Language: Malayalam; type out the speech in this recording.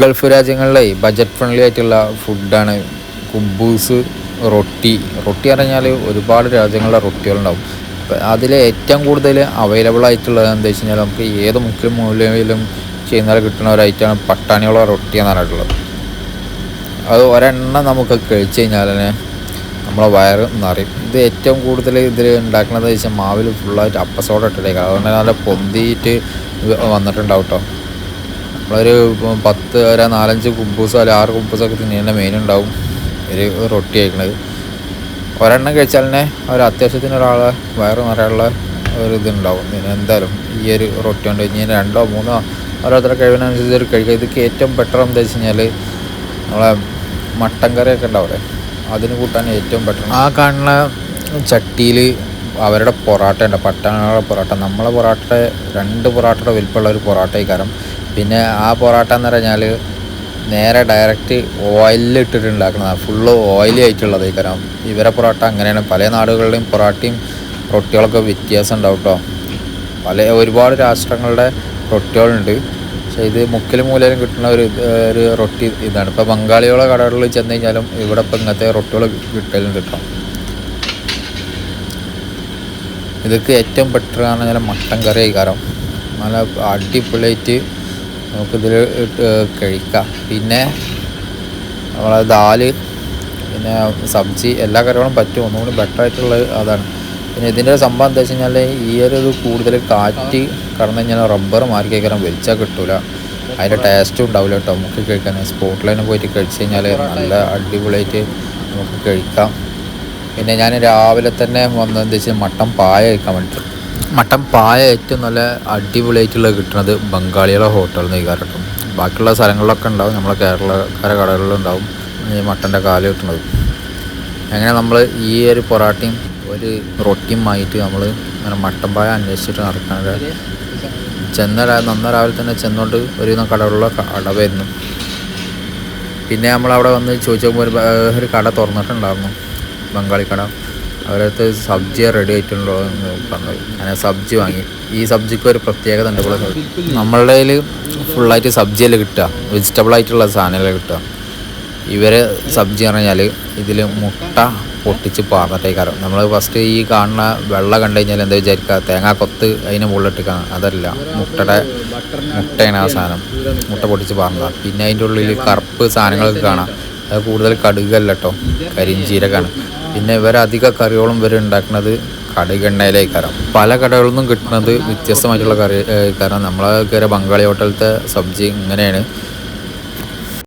ഗൾഫ് രാജ്യങ്ങളിലെ ബജറ്റ് ഫ്രണ്ട്ലി ആയിട്ടുള്ള ഫുഡാണ് കുബൂസ് റൊട്ടി. റൊട്ടി പറഞ്ഞാൽ ഒരുപാട് രാജ്യങ്ങളിലെ റൊട്ടികളുണ്ടാവും അതിൽ ഏറ്റവും കൂടുതൽ അവൈലബിൾ ആയിട്ടുള്ളത് എന്താ വെച്ച് കഴിഞ്ഞാൽ നമുക്ക് ഏത് മുക്കിലും മൂലയിലും ചെയ്യുന്നവരെ കിട്ടുന്ന ഒരു ഐറ്റമാണ് പട്ടാണിയുള്ള റൊട്ടി എന്ന് അത് ഒരെണ്ണം നമുക്ക് കഴിച്ചു കഴിഞ്ഞാൽ തന്നെ നമ്മളെ വയറ് നിറയും. ഇത് ഏറ്റവും കൂടുതൽ ഇതിൽ ഉണ്ടാക്കുന്നത് വെച്ചാൽ മാവിൽ ഫുള്ളായിട്ട് അപ്പസോഡ ഇട്ടിട്ടേക്കാം. അതുകൊണ്ട് നല്ല പൊന്തിയിട്ട് വന്നിട്ടുണ്ടാവും കേട്ടോ നമ്മളൊരു പത്ത് ഒരു നാലഞ്ച് കുബൂസോ അല്ലെങ്കിൽ ആറ് കുബൂസൊക്കെ തിന്നേണ്ട മെയിൻ ഉണ്ടാവും ഒരു റൊട്ടി കഴിക്കണത്. ഒരെണ്ണം കഴിച്ചാൽ തന്നെ ഒരു അത്യാവശ്യത്തിന് ഒരാളെ വയറ് നിറയുള്ള ഒരു ഇതുണ്ടാവും. എന്തായാലും ഈ ഒരു റൊട്ടി കൊണ്ട് കഴിഞ്ഞാൽ രണ്ടോ മൂന്നോ ഓരോരുത്തരുടെ കഴിവിനനുസരിച്ച് ഒരു കഴിക്കുക ഇതൊക്കെ ഏറ്റവും ബെറ്റർ എന്താ വെച്ച് കഴിഞ്ഞാൽ നമ്മളെ മട്ടൻ കറിയൊക്കെ ഉണ്ടാവില്ലേ അതിന് കൂട്ടാൻ ഏറ്റവും ബെറ്റർ ആ കാണുന്ന ചട്ടിയിൽ അവരുടെ പൊറാട്ട ഉണ്ട്. പട്ടണങ്ങളുടെ പൊറാട്ട. നമ്മളെ പൊറാട്ട രണ്ട് പൊറാട്ടയുടെ വലിപ്പമുള്ള ഒരു പൊറാട്ടയ്ക്കാരം പിന്നെ ആ പൊറോട്ട എന്ന് പറഞ്ഞാൽ നേരെ ഡയറക്റ്റ് ഓയിലിട്ടിട്ട് ഉണ്ടാക്കുന്നതാണ് ഫുള്ള് ഓയിലി ആയിട്ടുള്ളത് കാരണം ഇവരെ പൊറോട്ട അങ്ങനെയാണ്. പല നാടുകളുടെയും പൊറോട്ടയും റൊട്ടികളൊക്കെ വ്യത്യാസം ഉണ്ടാവും കേട്ടോ പല ഒരുപാട് രാഷ്ട്രങ്ങളുടെ റൊട്ടികളുണ്ട്. പക്ഷേ ഇത് മുക്കിലും മൂലയിലും കിട്ടുന്ന ഒരു ഒരു റൊട്ടി ഇതാണ്. ഇപ്പോൾ ബംഗാളികളെ കടകളിൽ ചെന്ന് കഴിഞ്ഞാലും ഇവിടെ ഇപ്പം ഇങ്ങനത്തെ റൊട്ടികൾ കിട്ടലുണ്ട് കേട്ടോ ഇതൊക്കെ ഏറ്റവും ബെറ്റർ ആണ് മട്ടൻ കറി കാരണം നല്ല അടിപൊളിയായിട്ട് നമുക്കിതിൽ ഇട്ട് കഴിക്കാം. പിന്നെ നമ്മളെ ദാൽ പിന്നെ സബ്ജി എല്ലാ കറികളും പറ്റും. ഒന്നുകൂടി ബെറ്റർ ആയിട്ടുള്ളത് അതാണ്. പിന്നെ ഇതിന്റെ സംഭവം എന്താ വെച്ച് കഴിഞ്ഞാൽ ഈ ഒരു ഇത് കൂടുതൽ കാറ്റ് കടന്നു കഴിഞ്ഞാൽ റബ്ബർ മാറി കഴിക്കാൻ വലിച്ചാൽ കിട്ടൂല. അതിന്റെ ടേസ്റ്റും ഉണ്ടാവില്ല കേട്ടോ നമുക്ക് കഴിക്കാൻ സ്പോട്ട് ലൈനിൽ പോയിട്ട് കഴിച്ച് കഴിഞ്ഞാൽ നല്ല അടിപൊളിയായിട്ട് നമുക്ക് കഴിക്കാം. പിന്നെ ഞാൻ രാവിലെ തന്നെ വന്നത് എന്താ വെച്ചാൽ മട്ടൻ പായ കഴിക്കാൻ വേണ്ടിയിട്ട് മട്ടൻ പായ ഏറ്റവും നല്ല അടിപൊളിയായിട്ടുള്ള കിട്ടുന്നത് ബംഗാളികളെ ഹോട്ടലിൽ നിന്ന് കാരണം ബാക്കിയുള്ള സ്ഥലങ്ങളിലൊക്കെ ഉണ്ടാവും നമ്മളെ കേരളക്കാര കടകളിലുണ്ടാവും ഈ മട്ടന്റെ കാൽ കിട്ടുന്നത്. അങ്ങനെ നമ്മൾ ഈ ഒരു പൊറാട്ടയും ഒരു റൊട്ടിയും ആയിട്ട് നമ്മൾ ഇങ്ങനെ മട്ടൻ പായ അന്വേഷിച്ചിട്ട് നടക്കാനൊക്കെ ചെന്ന നന്ന രാവിലെ തന്നെ ചെന്നോണ്ട് ഒരു കടകളിലെ കടവായിരുന്നു പിന്നെ നമ്മളവിടെ വന്ന് ചോദിച്ചപ്പോൾ ഒരു ഒരു കട തുറന്നിട്ടുണ്ടായിരുന്നു. ബംഗാളി കട. അവരടുത്ത് സബ്ജി റെഡി ആയിട്ടുണ്ടോ എന്ന് പറഞ്ഞത് അങ്ങനെ സബ്ജി വാങ്ങി. ഈ സബ്ജിക്ക് ഒരു പ്രത്യേകത ഉണ്ട് ഇവിടെ. നമ്മളുടെ കയ്യിൽ ഫുള്ളായിട്ട് സബ്ജിയല്ലേ കിട്ടുക. വെജിറ്റബിൾ ആയിട്ടുള്ള സാധനങ്ങളെ കിട്ടുക. ഇവരെ സബ്ജി എന്ന് പറഞ്ഞാൽ ഇതിൽ മുട്ട പൊട്ടിച്ച് പാർന്നിട്ടേക്കാരം. നമ്മൾ ഫസ്റ്റ് ഈ കാണുന്ന വെള്ളം കണ്ടു കഴിഞ്ഞാൽ എന്താ വിചാരിക്കുക? തേങ്ങാ കൊത്ത് അതിന് മുകളിലിട്ടിക്കാണ് അതല്ല മുട്ടയുടെ മുട്ടയാണ് ആ സാധനം. മുട്ട പൊട്ടിച്ച് പാർന്നതാണ് പിന്നെ അതിന്റെ ഉള്ളിൽ കറുപ്പ് സാധനങ്ങളൊക്കെ കാണാം. അത് കൂടുതൽ കടുകല്ല കേട്ടോ പിന്നെ അധിക കറികളും ഇവർ ഉണ്ടാക്കുന്നത് കടുകെണ്ണയിലേക്കാരം പല കടകളിൽ നിന്നും കിട്ടുന്നത് വ്യത്യസ്തമായിട്ടുള്ള കറി കാരണം നമ്മളെ കയറിയ ബംഗാളി ഹോട്ടലത്തെ സബ്ജി ഇങ്ങനെയാണ്.